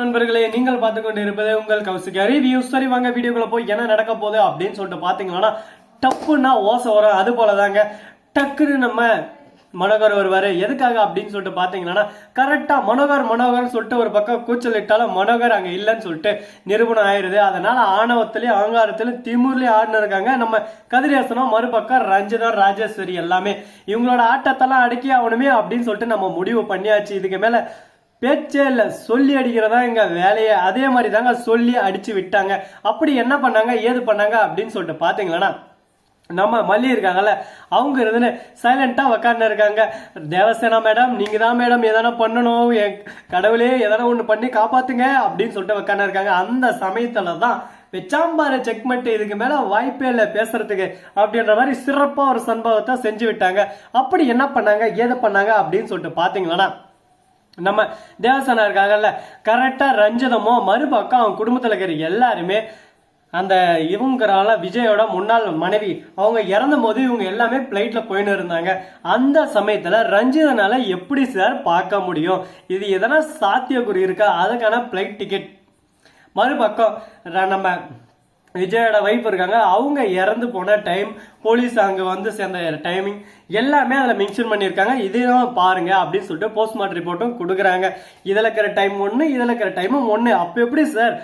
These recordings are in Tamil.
நண்பர்களே நீங்கள் பார்த்து கொண்டு இருப்பது உங்கள் கௌசிகா ரிவ்யூ சரி வாங்க வீடியோக்குள்ள போய் என்ன நடக்க போகுது அப்படின்னு சொல்லிட்டு பார்த்தீங்கன்னா டப்புன்னா ஓசை வரும். அது போல தாங்க டக்குன்னு நம்ம மனோகர் வருவார். எதுக்காக அப்படின்னு சொல்லிட்டு பார்த்தீங்கன்னா கரெக்டாக மனோகர் மனோகர்னு சொல்லிட்டு ஒரு பக்கம் கூச்சல் இட்டாலும் மனோகர் அங்கே இல்லைன்னு சொல்லிட்டு நிரூபணம் ஆயிடுது அதனால் ஆணவத்திலையும் அகங்காரத்திலையும் திமுர்லேயும் ஆடினு இருக்காங்க. நம்ம கதிரேசனம் மறுபக்கம் ரஞ்சிதம் ராஜேஸ்வரி எல்லாமே. இவங்களோட ஆட்டத்தெல்லாம் அடக்கி ஆகணுமே அப்படின்னு சொல்லிட்டு நம்ம முடிவு பண்ணியாச்சு. இதுக்கு மேலே பேச்சே இல்லை சொல்லி அடிக்கிறதா எங்க வேலையை அதே மாதிரி தாங்க சொல்லி அடிச்சு விட்டாங்க. அப்படி என்ன பண்ணாங்க? ஏது பண்ணாங்க? அப்படின்னு சொல்லிட்டு பாத்தீங்களன்னா நம்ம மல்லி இருக்காங்கல்ல அவங்க இருந்துன்னு சைலண்டா உக்காந்து இருக்காங்க. தேவசேனா மேடம் நீங்க தான் மேடம் எதனா பண்ணணும்? என் கடவுளே எதனா ஒண்ணு பண்ணி காப்பாத்துங்க அப்படின்னு சொல்லிட்டு உக்காந்து இருக்காங்க. அந்த சமயத்துல தான் வெச்சாம்பாரு செக்மெண்ட் இதுக்கு மேல வாய்ப்பே இல்லை பேசுறதுக்கு அப்படின்ற மாதிரி சிறப்பா ஒரு சம்பவத்தை செஞ்சு விட்டாங்க. அப்படி என்ன பண்ணாங்க? ஏது பண்ணாங்க? அப்படின்னு சொல்லிட்டு பாத்தீங்களா நம்ம தேவசனா இருக்காங்கல்ல கரெக்டாக ரஞ்சிதமோ மறுபக்கம் அவன் குடும்பத்தில் இருக்கிற எல்லாருமே அந்த இவங்கிறால விஜயோட முன்னாள் மனைவி அவங்க இறந்த போது இவங்க எல்லாமே பிளைட்ல போயின்னு இருந்தாங்க. அந்த சமயத்துல ரஞ்சிதனால எப்படி சார் பார்க்க முடியும்? இது எதனா சாத்தியக்குறி இருக்கா? அதுக்கான பிளைட் டிக்கெட் மறுபக்கம் நம்ம விஜயோட வைஃப் இருக்காங்க. அவங்க இறந்து போன டைம் போலீஸ் அங்கே வந்து சேர்ந்த டைமிங் எல்லாமே அதில் மென்ஷன் பண்ணியிருக்காங்க. இதையும் பாருங்க அப்படின்னு சொல்லிட்டு போஸ்ட்மார்ட்டம் ரிப்போர்ட்டும் கொடுக்குறாங்க. இதில் இருக்கிற டைம் ஒன்று இதில் இருக்கிற டைமும் ஒன்று அப்போ எப்படி சார்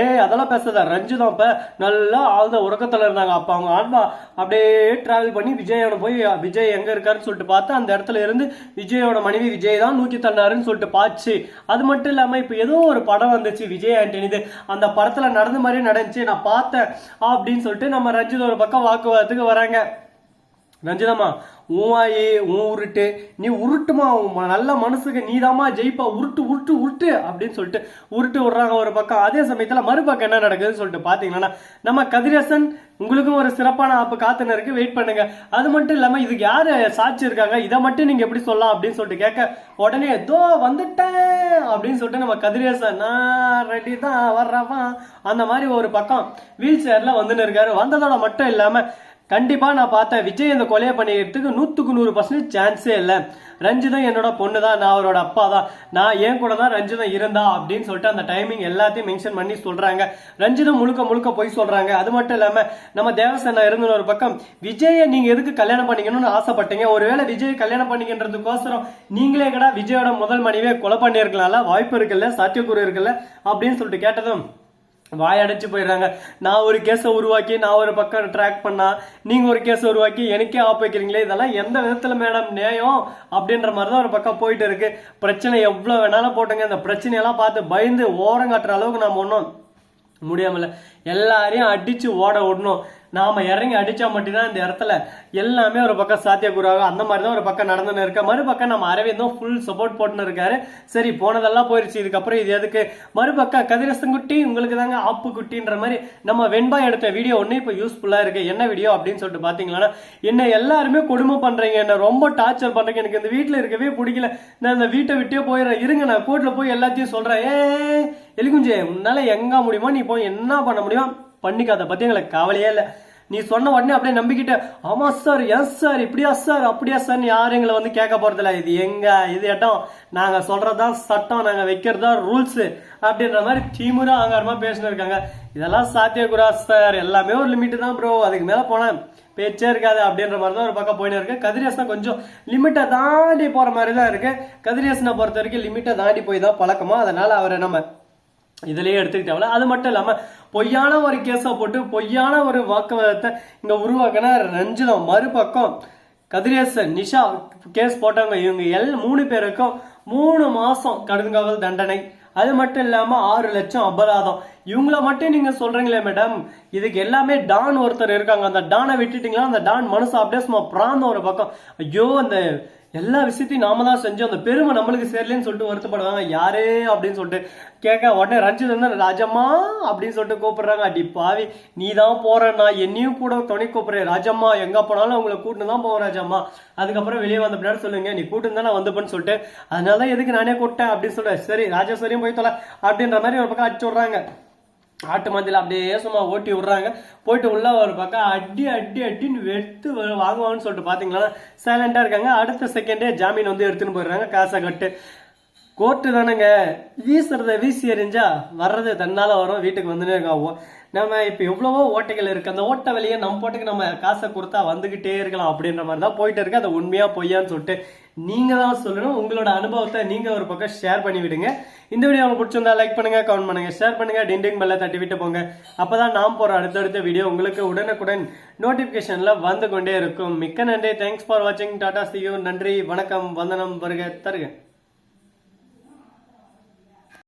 ஏய் அதெல்லாம் பேசாத. ரஞ்சிதம் அப்போ நல்லா ஆழ்ந்த உறக்கத்தில் இருந்தாங்க. அப்போ அவங்க ஆன்மா அப்படியே ட்ராவல் பண்ணி விஜயோட போய் விஜய் எங்கே இருக்காருன்னு சொல்லிட்டு பார்த்து அந்த இடத்துல இருந்து விஜயோட மனைவி விஜய் தான் நூக்கி தள்ளாருன்னு சொல்லிட்டு பாச்சு. அது மட்டும் இல்லாமல் இப்போ ஏதோ ஒரு படம் வந்துச்சு. விஜய் ஆண்டனிது அந்த படத்தில் நடந்த மாதிரி நடந்துச்சு. நான் பார்த்தேன் அப்படின்னு சொல்லிட்டு நம்ம ரஞ்சித் ஒரு பக்கம் வாக்குவாதத்துக்கு வராங்க. ரஞ்சிதம்மா உன் வாயி உன் உருட்டு. நீ உருட்டுமா நல்ல மனசுக்கு நீதாம்மா ஜெயிப்பா. உருட்டு உருட்டு உருட்டு அப்படின்னு சொல்லிட்டு உருட்டு விடுறாங்க ஒரு பக்கம். அதே சமயத்தில் மறுபக்கம் என்ன நடக்குதுன்னு சொல்லிட்டு பார்த்தீங்கன்னா நம்ம கதிரேசன் உங்களுக்கும் ஒரு சிறப்பான ஆப்பு காத்துன்னு இருக்கு வெயிட் பண்ணுங்க. அது மட்டும் இல்லாமல் இதுக்கு யார் சாட்சி இருக்காங்க? இதை மட்டும் நீங்கள் எப்படி சொல்லலாம் அப்படின்னு சொல்லிட்டு கேட்க உடனே ஏதோ வந்துட்டேன் அப்படின்னு சொல்லிட்டு நம்ம கதிரேசன் நான் ரெடி தான் வர்றவன். அந்த மாதிரி ஒரு பக்கம் வீல் சேரில் வந்துன்னு இருக்காரு. வந்ததோட மட்டும் இல்லாமல் கண்டிப்பாக நான் பார்த்தேன். விஜய் இந்த கொலையை பண்ணிக்கிறதுக்கு நூற்றுக்கு நூறு பர்சன்ட் சான்ஸே இல்லை. ரஞ்சிதம் என்னோட பொண்ணு தான் நான் அவரோட அப்பா தான் நான் ஏன் கூட தான் ரஞ்சிதம் இருந்தா அப்படின்னு சொல்லிட்டு அந்த டைமிங் எல்லாத்தையும் மென்ஷன் பண்ணி சொல்கிறாங்க ரஞ்சிதம் முழுக்க முழுக்க போய் சொல்கிறாங்க அது மட்டும் இல்லாமல் நம்ம தேவசேனா இருந்த ஒரு பக்கம் விஜயை நீங்கள் எதுக்கு கல்யாணம் பண்ணிக்கணும்னு ஆசைப்பட்டீங்க? ஒருவேளை விஜய் கல்யாணம் பண்ணிக்கின்றதுக்கோசரம் நீங்களே கூட விஜயோட முதல் மனைவியை கொலை பண்ணியிருக்கலாம்ல? வாய்ப்பு இருக்குல்ல? சாத்தியக்கூறு இருக்குல்ல? அப்படின்னு சொல்லிட்டு கேட்டதும் வாயடைச்சு போயிடுறாங்க. நான் ஒரு கேஸை உருவாக்கி நான் ஒரு பக்கம் ட்ராக் பண்ணா நீங்க ஒரு கேஸை உருவாக்கி எனக்கே ஆப் வைக்கிறீங்களே இதெல்லாம் எந்த விதத்துல மேடம் நியாயம் அப்படின்ற மாதிரி தான் ஒரு பக்கம் போயிட்டு இருக்கு. பிரச்சனை எவ்வளவு வேணாலும் போட்டுங்க. இந்த பிரச்சனையெல்லாம் பார்த்து பயந்து ஓரம் காட்டுற அளவுக்கு நாம் ஒன்றும் முடியாமல எல்லாரையும் அடிச்சு ஓட விடணும். நாம இறங்கி அடிச்சா மட்டும்தான் இந்த இடத்துல எல்லாமே ஒரு பக்கம் சாத்தியக்கூறாகும் அந்த மாதிரி தான் ஒரு பக்கம் நடந்துன்னு இருக்க. மறுபக்கம் நம்ம அரவிந்தும் ஃபுல் சப்போர்ட் போட்டுன்னு இருக்காரு. சரி போனதெல்லாம் போயிருச்சு. இதுக்கப்புறம் இது எதுக்கு? மறுபக்கம் கதிரசங்குட்டி உங்களுக்கு தாங்க ஆப்பு குட்டின்ற மாதிரி நம்ம வெண்பா எடுத்த வீடியோ ஒன்று இப்போ யூஸ்ஃபுல்லாக இருக்கு. என்ன வீடியோ அப்படின்னு சொல்லிட்டு பாத்தீங்களா? என்ன எல்லாருமே கொடுமை பண்றீங்க. என்ன ரொம்ப டார்ச்சர் பண்றீங்க. எனக்கு இந்த வீட்டில் இருக்கவே பிடிக்கல. நான் இந்த வீட்டை விட்டே போயிடுறேன். இருங்க நான் கோர்ட்டில் போய் எல்லாத்தையும் சொல்கிறேன் ஏ எலிகுஞ்சே உன்னால எங்க முடியுமோ நீ போய் என்ன பண்ண முடியும்? பண்ணிக்காத பற்றி எங்களுக்கு கவலையே இல்லை. நீ சொன்ன உடனே அப்படியே நம்பிக்கிட்ட ஆமாம் சார் எஸ் சார்? இப்படியா சார்? அப்படியா சார் யாரும் எங்களை வந்து கேட்க போகிறதில்ல இது எங்கே? இது இடம். நாங்கள் சொல்றதுதான் சட்டம். நாங்க வைக்கிறதா ரூல்ஸு அப்படின்ற மாதிரி திமுறா அங்காரமாக பேசினு இருக்காங்க. இதெல்லாம் சாத்தியகுரா சார். எல்லாமே ஒரு லிமிட் தான் ப்ரோ அதுக்கு மேலே போனேன் பேச்சே இருக்காது அப்படின்ற மாதிரி தான் ஒரு பக்கம் போயின்னு இருக்கு. கதிரேசனா கொஞ்சம் லிமிட்டை தாண்டி போகிற மாதிரி தான் இருக்குது கதிரேசனை பொறுத்த வரைக்கும் லிமிட்டை தாண்டி போய் தான் பழக்கமா. அதனால் அவரை நம்ம இதுலயே எடுத்துக்கிட்டவள அது மட்டும் இல்லாம பொய்யான ஒரு கேஸை போட்டு பொய்யான ஒரு வாக்குவாதத்தை இங்க உருவாக்கின ரஞ்சிதம் மறுபக்கம் கதிரேசன் நிஷா கேஸ் போட்டவங்க இவங்க எல் மூணு பேருக்கும் மூணு மாசம் கடுங்காவல் தண்டனை. அது மட்டும் இல்லாம ஆறு லட்சம் அபராதம். இவங்கள மட்டும் நீங்க சொல்றீங்களே மேடம் இதுக்கு எல்லாமே டான் ஒருத்தர் இருக்காங்க. அந்த டானை விட்டுட்டீங்களா? அந்த டான் மனசு அப்படியே சும்மா பிராந்த ஒரு பக்கம். ஐயோ அந்த எல்லா விஷயத்தையும் நாம தான் செஞ்சோம். அந்த பெருமை நம்மளுக்கு சேரலன்னு சொல்லிட்டு வருத்தப்படுவாங்க யாரு அப்படின்னு சொல்லிட்டு கேட்க உடனே ரஞ்சித் வந்து ராஜம்மா அப்படின்னு சொல்லிட்டு கூப்பிடுறாங்க. அடி பாவி நீ தான் போறேன்னா என்னையும் கூட துணை கூப்பிடுறேன் ராஜம்மா எங்க போனாலும் உங்களை கூட்டின்னு தான் போவோம் ராஜம்மா. அதுக்கப்புறம் வெளியே வந்த பின்னாடி சொல்லுங்க நீ கூட்டு தான் நான் வந்தப்பன்னு சொல்லிட்டு அதனால தான் எதுக்கு நானே கூப்பிட்டேன் அப்படின்னு சொல்லிட்டு சரி ராஜேஸ்வரியும் போய் தொலை அப்படின்ற மாதிரி ஒரு பக்கம் அடிச்சு விடுறாங்க. ஆட்டு மந்தியில் அப்படியே சும்மா ஓட்டி விடுறாங்க. போயிட்டு உள்ள ஒரு பக்கம் அடி அடி அடின்னு வெட்டு வாங்குவாங்கன்னு சொல்லிட்டு பாத்தீங்களா? சைலண்டாக இருக்காங்க. அடுத்த செகண்டே ஜாமீன் வந்து எடுத்துன்னு போயிடுறாங்க. காசை கட்டு. கோர்ட்டு தானேங்க. வீசுறத வீசி எறிஞ்சா வர்றது தன்னால வரும் வீட்டுக்கு வந்துனே இருக்காவும் நம்ம இப்போ எவ்வளவோ ஓட்டைகள் இருக்கு. அந்த ஓட்டை வழியே நம்ம போட்டுக்கு நம்ம காசை கொடுத்தா வந்துகிட்டே இருக்கலாம் அப்படின்ற மாதிரி தான் போயிட்டு இருக்கு. அது உண்மையா பொய்யான்னு சொல்லிட்டு நீங்க தான் சொல்லணும். உங்களோட அனுபவத்தை நீங்க ஒரு பக்கம் ஷேர் பண்ணி விடுங்க. இந்த வீடியோ உங்களுக்கு பிடிச்சிருந்தா லைக் பண்ணுங்க கமெண்ட் பண்ணுங்க ஷேர் பண்ணுங்க டிண்டிங் பெல்ல தட்டி விட்டு போங்க. அப்பதான் நாம் போற அடுத்தடுத்த வீடியோ உங்களுக்கு உடனுக்குடன் நோட்டிபிகேஷன்ல வந்து கொண்டே இருக்கும். மிக்க நன்றி. தேங்க்ஸ் ஃபார் வாட்சிங் டாடா சியூ நன்றி. வணக்கம். வந்தனம் வருக தருக.